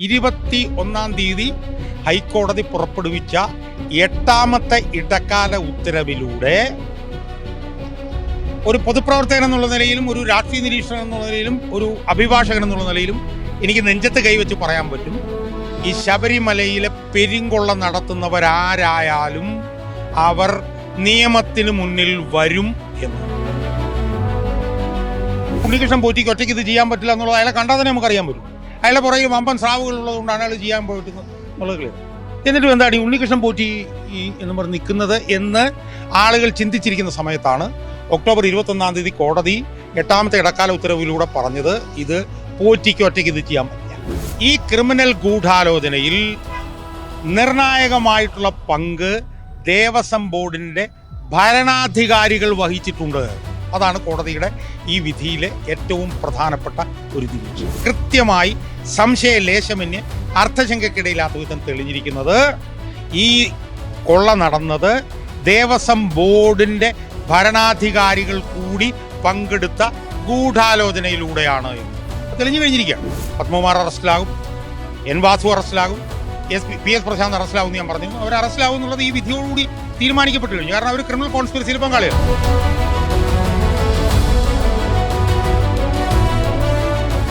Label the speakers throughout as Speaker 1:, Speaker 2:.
Speaker 1: ഇരുപത്തി ഒന്നാം തീയതി ഹൈക്കോടതി പുറപ്പെടുവിച്ച എട്ടാമത്തെ ഇടക്കാല ഉത്തരവിലൂടെ ഒരു പൊതുപ്രവർത്തകൻ എന്നുള്ള നിലയിലും ഒരു രാഷ്ട്രീയ നിരീക്ഷകൻ എന്നുള്ള നിലയിലും ഒരു അഭിഭാഷകൻ എന്നുള്ള നിലയിലും എനിക്ക് നെഞ്ചത്ത് കൈവച്ച് പറയാൻ പറ്റും. ഈ ശബരിമലയിലെ പെരിങ്കൊള്ള നടത്തുന്നവരാരായാലും അവർ നിയമത്തിന് മുന്നിൽ വരും എന്ന്. ഉണ്ണികൃഷ്ണൻ പോറ്റിക്ക് ഒറ്റയ്ക്ക് ഇത് ചെയ്യാൻ പറ്റില്ല എന്നുള്ളത് അയാളെ കണ്ടാൽ തന്നെ നമുക്കറിയാൻ പറ്റും. അയാളെ പുറകെ വമ്പൻ സ്രാവുകൾ ഉള്ളതുകൊണ്ടാണ് അയാൾ ചെയ്യാൻ പോയിട്ട് എന്നുള്ളത് ക്ലിയർ എന്നിട്ടും എന്താണ് ഈ ഉണ്ണികൃഷ്ണൻ പോറ്റി ഈ എന്ന് പറഞ്ഞ് നിൽക്കുന്നത് എന്ന് ആളുകൾ ചിന്തിച്ചിരിക്കുന്ന സമയത്താണ് ഒക്ടോബർ ഇരുപത്തൊന്നാം തീയതി കോടതി എട്ടാമത്തെ ഇടക്കാല ഉത്തരവിലൂടെ പറഞ്ഞത് ഇത് പോറ്റിക്ക് ഒറ്റയ്ക്ക് ഇത് ചെയ്യാൻ പറ്റില്ല. ഈ ക്രിമിനൽ ഗൂഢാലോചനയിൽ നിർണായകമായിട്ടുള്ള പങ്ക് ദേവസ്വം ബോർഡിന്റെ ഭരണാധികാരികൾ വഹിച്ചിട്ടുണ്ട്. അതാണ് കോടതിയുടെ ഈ വിധിയിലെ ഏറ്റവും പ്രധാനപ്പെട്ട ഒരു നിരീക്ഷണം കൃത്യമായി സംശയ ലേശമിന് അർത്ഥശങ്കയ്ക്കിടയില്ലാത്ത വിധം തെളിഞ്ഞിരിക്കുന്നത് ഈ കൊള്ള നടന്നത് ദേവസ്വം ബോർഡിന്റെ ഭരണാധികാരികൾ കൂടി പങ്കെടുത്ത ഗൂഢാലോചനയിലൂടെയാണ് എന്ന്. തെളിഞ്ഞു കഴിഞ്ഞിരിക്കുകയാണ്. പത്മകുമാർ അറസ്റ്റിലാകും. N Vasu അറസ്റ്റിലാകും. S P P S Prasanth അറസ്റ്റിലാവും ഞാൻ പറഞ്ഞു. അവർ അറസ്റ്റിലാവും എന്നുള്ളത് ഈ വിധിയോടുകൂടി തീരുമാനിക്കപ്പെട്ടു കഴിഞ്ഞു കാരണം അവർ ക്രിമിനൽ കോൺസ്പിറസിയിൽ പങ്കാളിയാണ്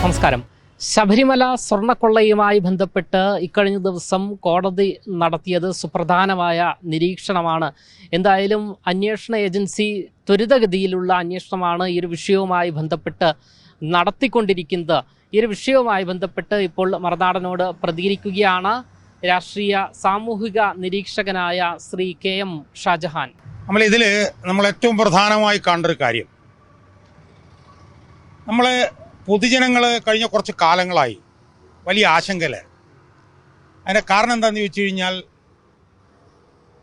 Speaker 2: നമസ്കാരം. ശബരിമല സ്വർണക്കൊള്ളയുമായി ബന്ധപ്പെട്ട് ഇക്കഴിഞ്ഞ ദിവസം കോടതി നടത്തിയത് സുപ്രധാനമായ നിരീക്ഷണമാണ്. എന്തായാലും അന്വേഷണ ഏജൻസി ത്വരിതഗതിയിലുള്ള അന്വേഷണമാണ് ഈ ഒരു വിഷയവുമായി ബന്ധപ്പെട്ട് നടത്തിക്കൊണ്ടിരിക്കുന്നത്. ഈ ഒരു വിഷയവുമായി ബന്ധപ്പെട്ട് ഇപ്പോൾ മറുനാടനോട് പ്രതികരിക്കുകയാണ് രാഷ്ട്രീയ സാമൂഹിക നിരീക്ഷകനായ ശ്രീ കെ എം ഷാജഹാൻ.
Speaker 1: നമ്മൾ ഇതിൽ നമ്മൾ ഏറ്റവും പ്രധാനമായി കാണേണ്ട ഒരു കാര്യം. നമ്മൾ പൊതുജനങ്ങൾ കഴിഞ്ഞ കുറച്ച് കാലങ്ങളായി വലിയ ആശങ്കയിലാണ് അതിന്റെ കാരണം എന്താണെന്ന് ചോദിച്ചു കഴിഞ്ഞാൽ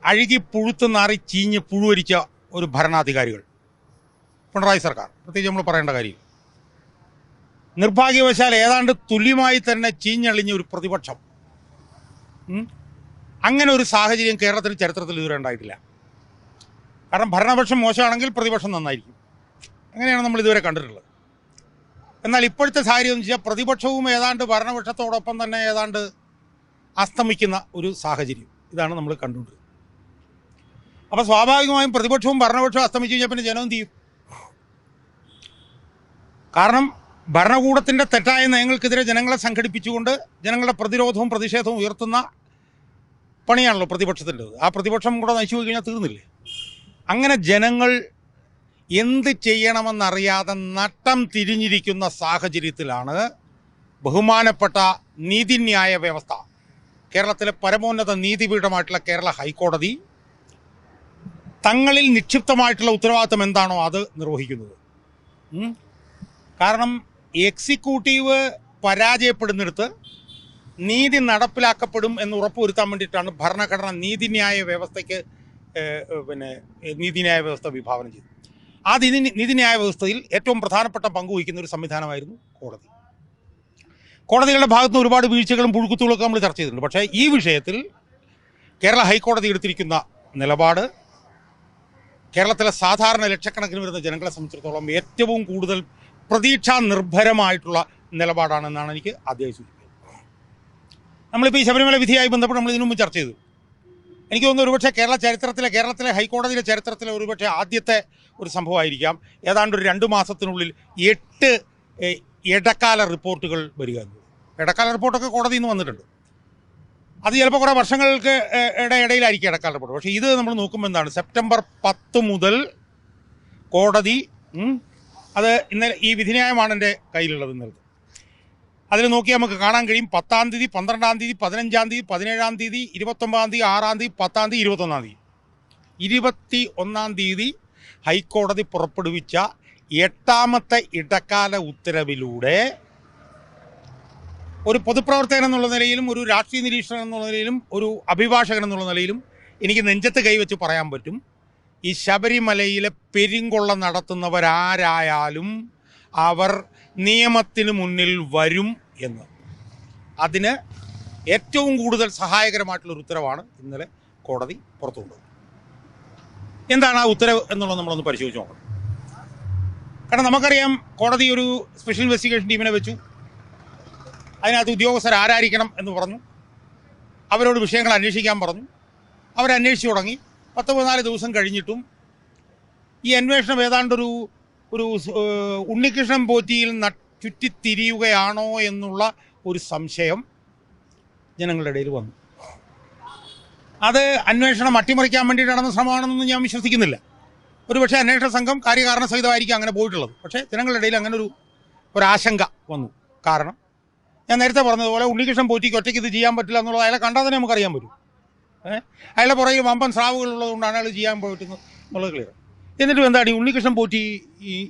Speaker 1: അഴുകി പുഴുത്ത് നാറി ചീഞ്ഞ് പുഴുവരിച്ച ഒരു ഭരണാധികാരികൾ പിണറായി സർക്കാർ. പ്രത്യേകിച്ച് നമ്മൾ പറയേണ്ട കാര്യം. നിർഭാഗ്യവശാൽ ഏതാണ്ട് തുല്യമായി തന്നെ ചീഞ്ഞളിഞ്ഞ ഒരു പ്രതിപക്ഷം. അങ്ങനെ ഒരു സാഹചര്യം കേരളത്തിന് ചരിത്രത്തിൽ ഇതുവരെ ഉണ്ടായിട്ടില്ല. കാരണം ഭരണപക്ഷം മോശമാണെങ്കിൽ പ്രതിപക്ഷം നന്നായിരിക്കും. അങ്ങനെയാണ് നമ്മൾ ഇതുവരെ കണ്ടിട്ടുള്ളത്. എന്നാൽ ഇപ്പോഴത്തെ സാഹചര്യം എന്ന് വെച്ചാൽ പ്രതിപക്ഷവും ഏതാണ്ട് ഭരണപക്ഷത്തോടൊപ്പം തന്നെ ഏതാണ്ട് അസ്തമിക്കുന്ന ഒരു സാഹചര്യം. ഇതാണ് നമ്മൾ കണ്ടുകൊണ്ടിരുന്നത്. അപ്പോൾ സ്വാഭാവികമായും പ്രതിപക്ഷവും ഭരണപക്ഷവും അസ്തമിച്ചു കഴിഞ്ഞാൽ പിന്നെ ജനവും തീയും കാരണം ഭരണകൂടത്തിന്റെ തെറ്റായ നയങ്ങൾക്കെതിരെ ജനങ്ങളെ സംഘടിപ്പിച്ചുകൊണ്ട് ജനങ്ങളുടെ പ്രതിരോധവും പ്രതിഷേധവും ഉയർത്തുന്ന പണിയാണല്ലോ പ്രതിപക്ഷത്തിന്റെത്. ആ പ്രതിപക്ഷം കൂടെ നശിച്ചു കഴിഞ്ഞാൽ തീർന്നില്ലേ? അങ്ങനെ ജനങ്ങൾ എന്ത് ചെയ്യണമെന്നറിയാതെ നട്ടം തിരിഞ്ഞിരിക്കുന്ന സാഹചര്യത്തിലാണ് ബഹുമാനപ്പെട്ട നീതിന്യായ വ്യവസ്ഥ. കേരളത്തിലെ പരമോന്നത നീതിപീഠമായിട്ടുള്ള കേരള ഹൈക്കോടതി തങ്ങളിൽ നിക്ഷിപ്തമായിട്ടുള്ള ഉത്തരവാദിത്തം എന്താണോ അത് നിർവഹിക്കുന്നത്. കാരണം എക്സിക്യൂട്ടീവ് പരാജയപ്പെടുന്നിടത്ത് നീതി നടപ്പിലാക്കപ്പെടും എന്ന് ഉറപ്പുവരുത്താൻ വേണ്ടിയിട്ടാണ് ഭരണഘടന നീതിന്യായ വ്യവസ്ഥയ്ക്ക് പിന്നെ നീതിന്യായ വ്യവസ്ഥ വിഭാവനം ചെയ്തത്. ആ നീതി നീതിന്യായ വ്യവസ്ഥയിൽ ഏറ്റവും പ്രധാനപ്പെട്ട പങ്ക് വഹിക്കുന്ന ഒരു സംവിധാനമായിരുന്നു കോടതി. കോടതികളുടെ ഭാഗത്തുനിന്ന് ഒരുപാട് വീഴ്ചകളും പുഴുക്കുത്തുകളൊക്കെ നമ്മൾ ചർച്ച ചെയ്തിട്ടുണ്ട്. പക്ഷേ ഈ വിഷയത്തിൽ കേരള ഹൈക്കോടതി എടുത്തിരിക്കുന്ന നിലപാട് കേരളത്തിലെ സാധാരണ ലക്ഷക്കണക്കിന് വരുന്ന ജനങ്ങളെ സംബന്ധിച്ചിടത്തോളം ഏറ്റവും കൂടുതൽ പ്രതീക്ഷാ നിർഭരമായിട്ടുള്ള നിലപാടാണെന്നാണ് എനിക്ക് ആദ്യമായി സൂചിപ്പിക്കുന്നത്. നമ്മളിപ്പോൾ ഈ ശബരിമല വിധിയായി ബന്ധപ്പെട്ട് നമ്മൾ ഇതിനു മുമ്പ് ചർച്ച ചെയ്തു. എനിക്ക് തോന്നുന്നു ഒരുപക്ഷെ കേരള ചരിത്രത്തിലെ കേരളത്തിലെ ഹൈക്കോടതിയിലെ ചരിത്രത്തിലെ ഒരുപക്ഷെ ആദ്യത്തെ ഒരു സംഭവമായിരിക്കാം. ഏതാണ്ട് ഒരു രണ്ട് മാസത്തിനുള്ളിൽ എട്ട് ഇടക്കാല റിപ്പോർട്ടുകൾ വരിക ഇടക്കാല റിപ്പോർട്ടൊക്കെ കോടതിയിൽ നിന്ന് വന്നിട്ടുണ്ട്. അത് ചിലപ്പോൾ കുറേ വർഷങ്ങൾക്ക് ഇടയിലായിരിക്കും ഇടക്കാല റിപ്പോർട്ട്. പക്ഷേ ഇത് നമ്മൾ നോക്കുമ്പോൾ എന്താണ്? സെപ്റ്റംബർ പത്ത് മുതൽ കോടതി അത് ഇന്നലെ ഈ വിധിന്യായമാണ് എന്റെ കയ്യിലുള്ളത് ഇന്നലത്തെ അതിൽ നോക്കി നമുക്ക് കാണാൻ കഴിയും. പത്താം തീയതി പന്ത്രണ്ടാം തീയതി പതിനഞ്ചാം തീയതി പതിനേഴാം തീയതി ഇരുപത്തൊമ്പതാം തീയതി ആറാം തീയതി പത്താം തീയതി ഇരുപത്തൊന്നാം തീയതി. ഇരുപത്തി ഒന്നാം തീയതി ഹൈക്കോടതി പുറപ്പെടുവിച്ച എട്ടാമത്തെ ഇടക്കാല ഉത്തരവിലൂടെ ഒരു പൊതുപ്രവർത്തകൻ എന്നുള്ള നിലയിലും ഒരു രാഷ്ട്രീയ നിരീക്ഷകൻ എന്നുള്ള നിലയിലും ഒരു അഭിഭാഷകൻ എന്നുള്ള നിലയിലും എനിക്ക് നെഞ്ചത്ത് കൈവച്ച് പറയാൻ പറ്റും. ഈ ശബരിമലയിലെ പെരിങ്കൊള്ള നടത്തുന്നവരാരായാലും അവർ നിയമത്തിന് മുന്നിൽ വരും എന്ന്. അതിന് ഏറ്റവും കൂടുതൽ സഹായകരമായിട്ടുള്ള ഒരു ഉത്തരവാണ് ഇന്നലെ കോടതി പുറത്തുകൊണ്ടത് എന്താണ് ആ ഉത്തരവ് എന്നുള്ളത് നമ്മളൊന്ന് പരിശോധിച്ച് നോക്കണം. കാരണം നമുക്കറിയാം കോടതി ഒരു സ്പെഷ്യൽ ഇൻവെസ്റ്റിഗേഷൻ ടീമിനെ വെച്ചു. അതിനകത്ത് ഉദ്യോഗസ്ഥർ ആരായിരിക്കണം എന്ന് പറഞ്ഞു. അവരോട് വിഷയങ്ങൾ അന്വേഷിക്കാൻ പറഞ്ഞു. അവരന്വേഷിച്ചു തുടങ്ങി. പത്ത് പതിനാല് ദിവസം കഴിഞ്ഞിട്ടും ഈ അന്വേഷണം ഏതാണ്ടൊരു ഒരു ഉണ്ണികൃഷ്ണൻ പോറ്റിയിൽ ചുറ്റിത്തിരിയുകയാണോ എന്നുള്ള ഒരു സംശയം ജനങ്ങളുടെ ഇടയിൽ വന്നു. അത് അന്വേഷണം അട്ടിമറിക്കാൻ വേണ്ടി നടന്ന ശ്രമമാണെന്നൊന്നും ഞാൻ വിശ്വസിക്കുന്നില്ല. ഒരുപക്ഷെ അന്വേഷണ സംഘം കാര്യകാരണ സഹിതമായിരിക്കും അങ്ങനെ പോയിട്ടുള്ളത്. പക്ഷേ ജനങ്ങളുടെ ഇടയിൽ അങ്ങനെ ഒരു ഒരാശങ്ക വന്നു. കാരണം ഞാൻ നേരത്തെ പറഞ്ഞതുപോലെ ഉണ്ണികൃഷ്ണൻ പോറ്റിക്ക് ഒറ്റയ്ക്ക് ഇത് ചെയ്യാൻ പറ്റില്ല എന്നുള്ളത് അയാളെ കണ്ടാൽ തന്നെ നമുക്കറിയാൻ പറ്റും. ഏഹ് അയാളുടെ പുറകെ വമ്പൻ സ്രാവുകൾ ഉള്ളതുകൊണ്ടാണ് അയാൾ ചെയ്യാൻ പറ്റുന്നത് എന്നുള്ളത് ക്ലിയർ എന്നിട്ടും എന്താണ് ഈ ഉണ്ണികൃഷ്ണൻ പോറ്റി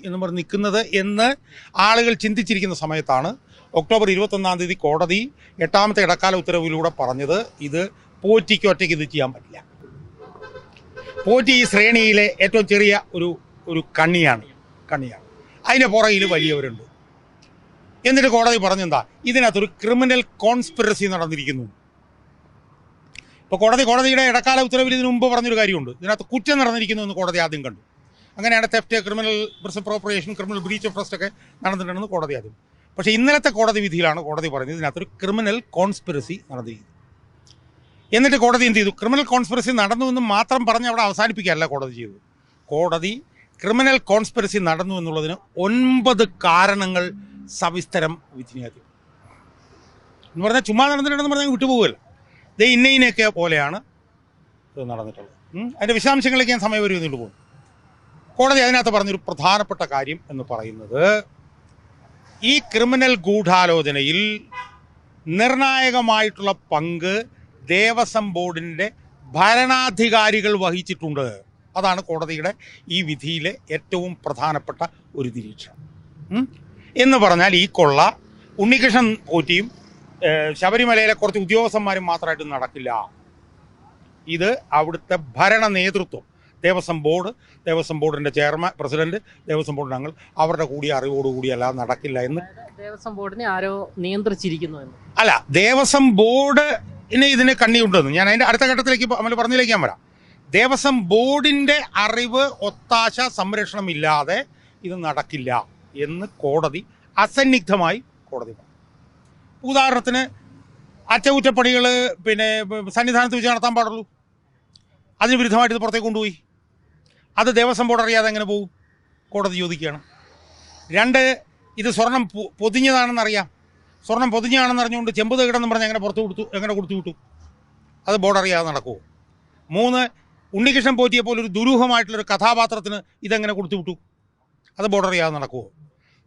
Speaker 1: എന്ന് പറഞ്ഞ് നിൽക്കുന്നത് എന്ന് ആളുകൾ ചിന്തിച്ചിരിക്കുന്ന സമയത്താണ് ഒക്ടോബർ ഇരുപത്തൊന്നാം തീയതി കോടതി എട്ടാമത്തെ ഇടക്കാല ഉത്തരവിലൂടെ പറഞ്ഞത് ഇത് പോറ്റിക്ക് ഒറ്റയ്ക്ക് ഇത് ചെയ്യാൻ പറ്റില്ല. പോറ്റി ഈ ശ്രേണിയിലെ ഏറ്റവും ചെറിയ ഒരു ഒരു കണ്ണിയാണ് കണ്ണിയാണ്. അതിന് പുറകിൽ വലിയവരുണ്ട്. എന്നിട്ട് കോടതി പറഞ്ഞെന്താ? ഇതിനകത്തൊരു ക്രിമിനൽ കോൺസ്പിറസി നടന്നിരിക്കുന്നു. ഇപ്പോൾ കോടതി കോടതിയുടെ ഇടക്കാല ഉത്തരവിൽ ഇതിനു മുമ്പ് പറഞ്ഞൊരു കാര്യമുണ്ട്. ഇതിനകത്ത് കുറ്റം നടന്നിരിക്കുന്നു എന്ന് കോടതി ആദ്യം കണ്ടു. അങ്ങനെയാണ് theft criminal appropriation criminal breach of trust ഒക്കെ നടന്നിട്ടുണ്ടെന്ന് കോടതി ആദ്യം. പക്ഷേ ഇന്നലത്തെ കോടതി വിധിയിലാണ് കോടതി പറഞ്ഞത് ഇതിനകത്തൊരു ക്രിമിനൽ കോൺസ്പിറസി നടന്നിരിക്കുന്നു എന്നിട്ട് കോടതി എന്ത് ചെയ്തു? ക്രിമിനൽ കോൺസ്പിറസി നടന്നു എന്ന് മാത്രം പറഞ്ഞ് അവിടെ അവസാനിപ്പിക്കുകയല്ല കോടതി ചെയ്തു കോടതി ക്രിമിനൽ കോൺസ്പിറസി നടന്നു എന്നുള്ളതിന് ഒൻപത് കാരണങ്ങൾ സവിസ്തരം വിധിന്യാതി എന്ന് പറഞ്ഞാൽ ചുമ്മാ നടന്നിട്ടുണ്ടെന്ന് പറഞ്ഞാൽ വിട്ടുപോകുമല്ലോ ഇത് ഇന്ന ഇന്നയൊക്കെ പോലെയാണ് ഇത് നടന്നിട്ടുള്ളത്. അതിന്റെ വിശദാംശങ്ങളിലേക്ക് ഞാൻ സമയം വരുന്നുണ്ട് പോകും കോടതി അതിനകത്ത് പറഞ്ഞൊരു പ്രധാനപ്പെട്ട കാര്യം എന്ന് പറയുന്നത് ഈ ക്രിമിനൽ ഗൂഢാലോചനയിൽ നിർണായകമായിട്ടുള്ള പങ്ക് ദേവസ്വം ബോർഡിന്റെ ഭരണാധികാരികൾ വഹിച്ചിട്ടുണ്ട്. അതാണ് കോടതിയുടെ ഈ വിധിയിലെ ഏറ്റവും പ്രധാനപ്പെട്ട ഒരു നിരീക്ഷണം. എന്ന് പറഞ്ഞാൽ ഈ കൊള്ള ഉണ്ണികൃഷ്ണൻ പോറ്റിയും ശബരിമലയിലെ കുറച്ച് ഉദ്യോഗസ്ഥന്മാരും മാത്രമായിട്ട് നടക്കില്ല. ഇത് അവിടുത്തെ ഭരണ നേതൃത്വം ദേവസ്വം ബോർഡ് ദേവസ്വം ബോർഡിന്റെ ചെയർമാൻ പ്രസിഡന്റ് ദേവസ്വം ബോർഡ് അംഗങ്ങൾ അവരുടെ കൂടി അറിവോടുകൂടി അല്ലാതെ നടക്കില്ല എന്ന്.
Speaker 2: ദേവസ്വം ബോർഡിനെ ആരോ നിയന്ത്രിച്ചിരിക്കുന്നു
Speaker 1: അല്ല ദേവസ്വം ബോർഡിന് ഇതിന് കണ്ണിയുണ്ടെന്ന് ഞാൻ അതിന്റെ അടുത്ത ഘട്ടത്തിലേക്ക് നമ്മൾ പറഞ്ഞിലേക്ക് ഞാൻ വരാം. ദേവസ്വം ബോർഡിന്റെ അറിവ് ഒത്താശ സംരക്ഷണം ഇല്ലാതെ ഇത് നടക്കില്ല എന്ന് കോടതി അസന്നിഗ്ധമായി കോടതി പറഞ്ഞു. ഉദാഹരണത്തിന് അറ്റകുറ്റപ്പണികൾ പിന്നെ സന്നിധാനത്ത് വെച്ച് നടത്താൻ പാടുള്ളൂ. അതിന് വിരുദ്ധമായിട്ട് ഇത് പുറത്തേക്ക് കൊണ്ടുപോയി. അത് ദേവസ്വം ബോർഡ് അറിയാതെ എങ്ങനെ പോകും? കോടതി ചോദിക്കുകയാണ്. രണ്ട് ഇത് സ്വർണം പൊതിഞ്ഞതാണെന്നറിയാം. സ്വർണം പൊതിഞ്ഞാണെന്ന് അറിഞ്ഞുകൊണ്ട് ചെമ്പ് തകിടെന്ന് പറഞ്ഞ് എങ്ങനെ പുറത്തു കൊടുത്തു എങ്ങനെ കൊടുത്തു വിട്ടു. അത് ബോർഡർ ചെയ്യാതെ നടക്കുമോ മൂന്ന് ഉണ്ണികൃഷ്ണൻ പോറ്റിയെ പോലെ ഒരു ദുരൂഹമായിട്ടുള്ളൊരു കഥാപാത്രത്തിന് ഇതെങ്ങനെ കൊടുത്തു വിട്ടു? അത് ബോർഡർ ചെയ്യാതെ നടക്കുമോ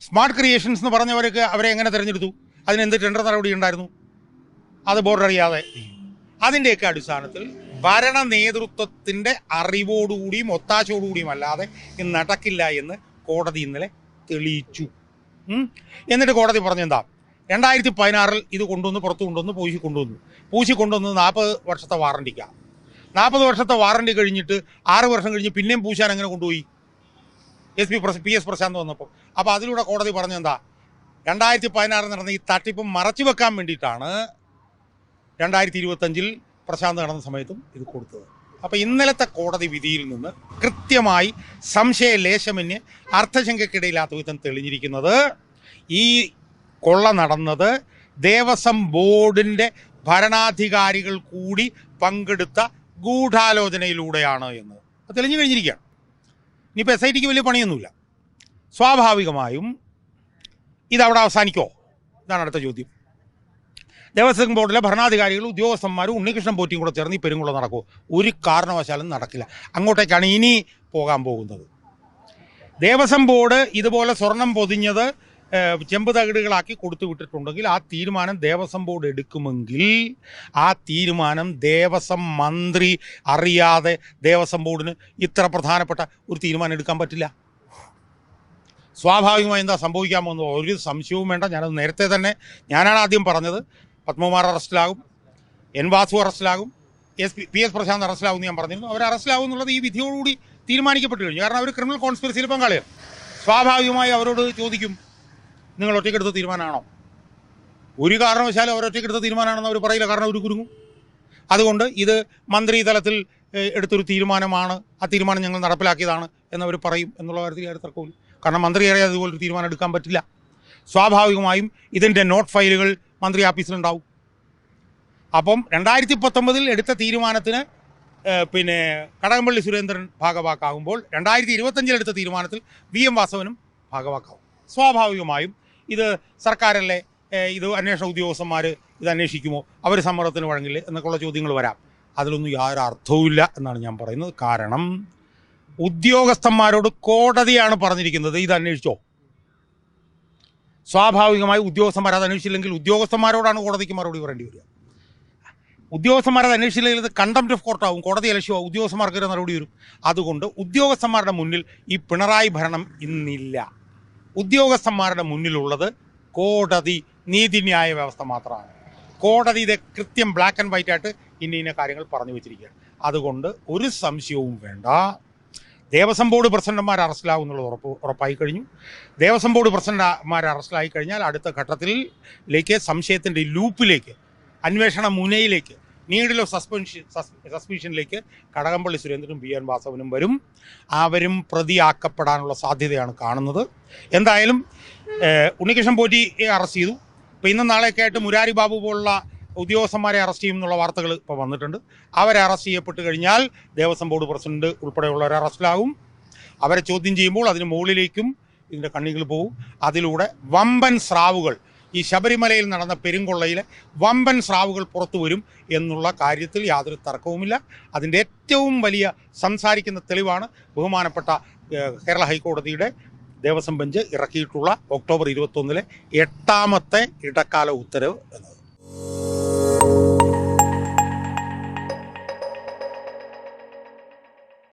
Speaker 1: സ്മാർട്ട് ക്രിയേഷൻസ് എന്ന് പറഞ്ഞവർക്ക് അവരെ എങ്ങനെ തിരഞ്ഞെടുത്തു? അതിന് എന്ത് ടെൻഡർ നടപടി ഉണ്ടായിരുന്നു? അത് ബോർഡർ അറിയാതെ അതിന്റെയൊക്കെ അടിസ്ഥാനത്തിൽ ഭരണ നേതൃത്വത്തിന്റെ അറിവോടുകൂടിയും ഒത്താശയോടുകൂടിയും അല്ലാതെ ഇത് നടക്കില്ല എന്ന് കോടതി ഇന്നലെ തെളിയിച്ചു. എന്നിട്ട് കോടതി പറഞ്ഞെന്താ? രണ്ടായിരത്തി പതിനാറിൽ ഇത് കൊണ്ടുവന്ന് പുറത്ത് കൊണ്ടുവന്ന് പൂശി കൊണ്ടുവന്നു. പൂശി കൊണ്ടുവന്ന് നാൽപ്പത് വർഷത്തെ വാറണ്ടിക്കാണ്. നാൽപ്പത് വർഷത്തെ വാറണ്ടി കഴിഞ്ഞിട്ട് ആറ് വർഷം കഴിഞ്ഞ് പിന്നെയും പൂശാൻ അങ്ങനെ കൊണ്ടുപോയി? എസ് പി പ്രസ പി എസ് പ്രശാന്ത് വന്നപ്പോൾ. അപ്പോൾ അതിലൂടെ കോടതി പറഞ്ഞെന്താ രണ്ടായിരത്തി പതിനാറിൽ നടന്ന ഈ തട്ടിപ്പ് മറച്ചു വെക്കാൻ വേണ്ടിയിട്ടാണ് രണ്ടായിരത്തി ഇരുപത്തഞ്ചിൽ പ്രശാന്ത് നടന്ന സമയത്തും ഇത് കൊടുത്തത്. അപ്പോൾ ഇന്നലത്തെ കോടതി വിധിയിൽ നിന്ന് കൃത്യമായി സംശയ ലേശമന്യേ അർത്ഥശങ്കക്കിടയിലാത്ത വിധം തെളിഞ്ഞിരിക്കുന്നത് ഈ കൊള്ള നടന്നത് ദേവസ്വം ബോർഡിന്റെ ഭരണാധികാരികൾ കൂടി പങ്കെടുത്ത ഗൂഢാലോചനയിലൂടെയാണ് എന്ന്. അത് തെളിഞ്ഞു കഴിഞ്ഞിരിക്കുകയാണ്. ഇനിയിപ്പോൾ എസ് ഐ ടിക്ക് വലിയ പണിയൊന്നുമില്ല. സ്വാഭാവികമായും ഇതവിടെ അവസാനിക്കോ ഇതാണ് അടുത്ത ചോദ്യം. ദേവസ്വം ബോർഡിലെ ഭരണാധികാരികളും ഉദ്യോഗസ്ഥന്മാരും ഉണ്ണികൃഷ്ണൻ പോറ്റിയും കൂടെ ചേർന്ന് ഈ പെരുങ്കുളം നടക്കുമോ ഒരു കാരണവശാലും നടക്കില്ല. അങ്ങോട്ടേക്കാണ് ഇനി പോകാൻ പോകുന്നത്. ദേവസ്വം ബോർഡ് ഇതുപോലെ സ്വർണം പൊതിഞ്ഞത് ചെമ്പ് തകിടുകളാക്കി കൊടുത്തു വിട്ടിട്ടുണ്ടെങ്കിൽ ആ തീരുമാനം ദേവസ്വം ബോർഡ് എടുക്കുമെങ്കിൽ ആ തീരുമാനം ദേവസ്വം മന്ത്രി അറിയാതെ ദേവസ്വം ബോർഡിന് ഇത്ര പ്രധാനപ്പെട്ട ഒരു തീരുമാനം എടുക്കാൻ പറ്റില്ല. സ്വാഭാവികമായി എന്താ സംഭവിക്കാൻ പോകുന്നത് ഒരു സംശയവും വേണ്ട. ഞാനത് നേരത്തെ തന്നെ ഞാനാണ് ആദ്യം പറഞ്ഞത്. പത്മകുമാർ അറസ്റ്റിലാകും. N Vasu അറസ്റ്റിലാകും. S P P S Prasanth അറസ്റ്റിലാകും എന്ന് ഞാൻ പറഞ്ഞിരുന്നു. അവർ അറസ്റ്റിലാകും എന്നുള്ളത് ഈ വിധിയോടുകൂടി തീരുമാനിക്കപ്പെട്ടു കഴിഞ്ഞു. കാരണം അവർ ക്രിമിനൽ കോൺസ്പിറസിയിൽ പങ്കാളിയാണ് സ്വാഭാവികമായി അവരോട് ചോദിക്കും. നിങ്ങൾ ഒറ്റയ്ക്കെടുത്ത തീരുമാനമാണോ? ഒരു കാരണവശാലും അവർ ഒറ്റയ്ക്കെടുത്ത തീരുമാനമാണെന്ന് അവർ പറയില്ല. കാരണം ഒരു കുരുങ്ങും. അതുകൊണ്ട് ഇത് മന്ത്രി തലത്തിൽ എടുത്തൊരു തീരുമാനമാണ്. ആ തീരുമാനം ഞങ്ങൾ നടപ്പിലാക്കിയതാണ് എന്നവർ പറയും എന്നുള്ള കാര്യത്തിൽ യാതൊരു തർക്കവും കാരണം മന്ത്രി അറിയാതെ ഇതുപോലൊരു തീരുമാനം എടുക്കാൻ പറ്റില്ല. സ്വാഭാവികമായും ഇതിന്റെ നോട്ട് ഫയലുകൾ മന്ത്രി ഓഫീസിലുണ്ടാവും. അപ്പം രണ്ടായിരത്തി പത്തൊമ്പതിൽ എടുത്ത തീരുമാനത്തിന് പിന്നെ കടകംപള്ളി സുരേന്ദ്രൻ ഭാഗവാക്കാകുമ്പോൾ രണ്ടായിരത്തി ഇരുപത്തഞ്ചിൽ എടുത്ത തീരുമാനത്തിൽ വി എം വാസവനും ഭാഗവാക്കാവും. സ്വാഭാവികമായും ഇത് സർക്കാരല്ലേ? ഇത് അന്വേഷണ ഉദ്യോഗസ്ഥന്മാർ ഇത് അന്വേഷിക്കുമോ? അവർ സമ്മർദ്ദത്തിന് വഴങ്ങില്ലേ എന്നൊക്കെയുള്ള ചോദ്യങ്ങൾ വരാം. അതിലൊന്നും യാതൊരു അർത്ഥവുമില്ല എന്നാണ് ഞാൻ പറയുന്നത്. കാരണം ഉദ്യോഗസ്ഥന്മാരോട് കോടതിയാണ് പറഞ്ഞിരിക്കുന്നത്. ഇത് അന്വേഷിച്ചോ? സ്വാഭാവികമായി ഉദ്യോഗസ്ഥന്മാർ അത് അന്വേഷിച്ചില്ലെങ്കിൽ ഉദ്യോഗസ്ഥന്മാരോടാണ് കോടതിക്ക് മറുപടി പറയേണ്ടി വരിക. ഉദ്യോഗസ്ഥന്മാർ അത് അന്വേഷിച്ചില്ലെങ്കിൽ ഇത് കണ്ടംപ്റ്റ് ഓഫ് കോർട്ടാവും കോടതി അലക്ഷ്യമാവും ഉദ്യോഗസ്ഥന്മാർക്ക് മറുപടി വരും. അതുകൊണ്ട് ഉദ്യോഗസ്ഥന്മാരുടെ മുന്നിൽ ഈ പിണറായി ഭരണം ഇന്നില്ല. ഉദ്യോഗസ്ഥന്മാരുടെ മുന്നിലുള്ളത് കോടതി നീതിന്യായ വ്യവസ്ഥ മാത്രമാണ്. കോടതി ഇത് കൃത്യം ബ്ലാക്ക് ആൻഡ് വൈറ്റ് ആയിട്ട് ഇന്ന ഇന്ന കാര്യങ്ങൾ പറഞ്ഞു വെച്ചിരിക്കുകയാണ്. അതുകൊണ്ട് ഒരു സംശയവും വേണ്ട. ദേവസ്വം ബോർഡ് പ്രസിഡന്റുമാർ അറസ്റ്റിലാവും എന്നുള്ളത് ഉറപ്പ് ഉറപ്പായി കഴിഞ്ഞു. ദേവസ്വം ബോർഡ് പ്രസിഡന്റുമാർ അറസ്റ്റിലായി കഴിഞ്ഞാൽ അടുത്ത ഘട്ടത്തിലേക്ക് സംശയത്തിന്റെ ലൂപ്പിലേക്ക് അന്വേഷണ മുനയിലേക്ക് നീഡിൽ ഓഫ് സസ്പെൻഷൻ സസ്പെൻഷനിലേക്ക് കടകംപള്ളി സുരേന്ദ്രനും ബി എൻ വാസവനും വരും. അവരും പ്രതിയാക്കപ്പെടാനുള്ള സാധ്യതയാണ് കാണുന്നത്. എന്തായാലും ഉണ്ണികൃഷ്ണൻ പോറ്റിയെ അറസ്റ്റ് ചെയ്തു. ഇപ്പോൾ ഇന്നും നാളെയൊക്കെ ആയിട്ട് മുരാരി ബാബു പോലുള്ള ഉദ്യോഗസ്ഥന്മാരെ അറസ്റ്റ് ചെയ്യും എന്നുള്ള വാർത്തകൾ ഇപ്പോൾ വന്നിട്ടുണ്ട്. അവരെ അറസ്റ്റ് ചെയ്യപ്പെട്ട് കഴിഞ്ഞാൽ ദേവസ്വം ബോർഡ് പ്രസിഡന്റ് ഉൾപ്പെടെയുള്ളവർ അറസ്റ്റിലാകും അവരെ ചോദ്യം ചെയ്യുമ്പോൾ അതിന് മുകളിലേക്കും ഇതിന്റെ കണ്ണികൾ പോകും അതിലൂടെ വമ്പൻ സ്രാവുകൾ ഈ ശബരിമലയിൽ നടന്ന പെരുങ്കൊള്ളയിലെ വമ്പൻ സ്രാവുകൾ പുറത്തു വരും എന്നുള്ള കാര്യത്തിൽ യാതൊരു തർക്കവുമില്ല. അതിന്റെ ഏറ്റവും വലിയ സംസാരിക്കുന്ന തെളിവാണ് ബഹുമാനപ്പെട്ട കേരള ഹൈക്കോടതിയുടെ ദേവസ്വം ബെഞ്ച് ഇറക്കിയിട്ടുള്ള ഒക്ടോബർ ഇരുപത്തൊന്നിലെ എട്ടാമത്തെ ഇടക്കാല ഉത്തരവ് എന്നത്.